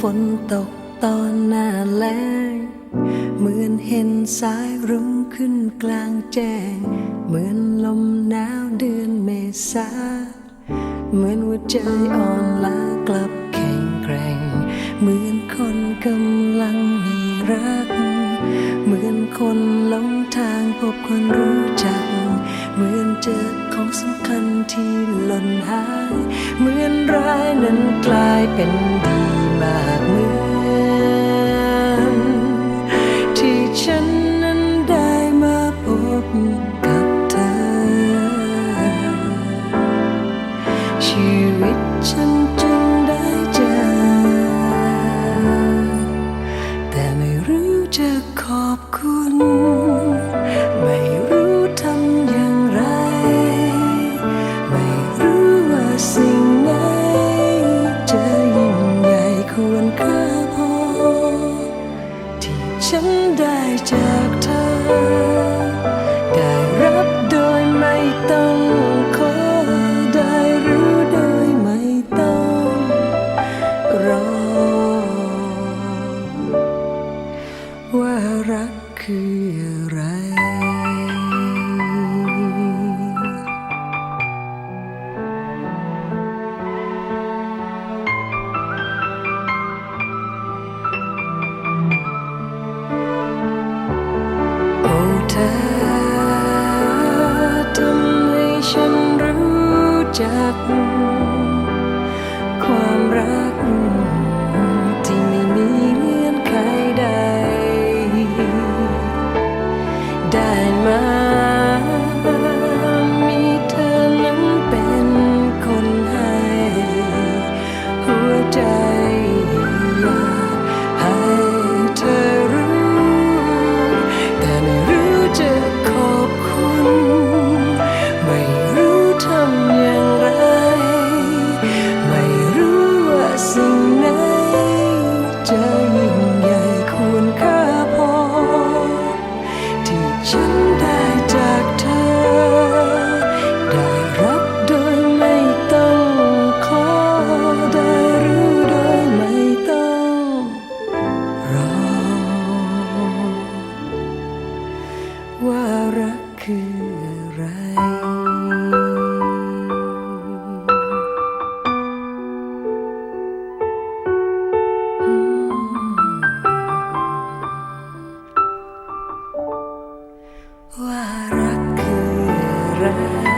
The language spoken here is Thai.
ฝนตกตอนหน้าแล้งเหมือนเห็นสายรุ้งขึ้นกลางแจ้ง เหมือนลมหนาวเดือนเมษา เหมือนหัวใจอ่อนล้ากลับแข็งแกร่ง เหมือนคนกำลังมีรัก เหมือนคนหลงทางพบคนรู้จัก เหมือนเจอของสำคัญที่หล่นหาย เหมือนร้ายนั้นกลายเป็นดีมากเหมือนที่ฉันนั้นได้มาพบกับเธอ ชีวิตฉัน จัก ความรัก ว่ารักคืออะไร ว่ารักคืออะไร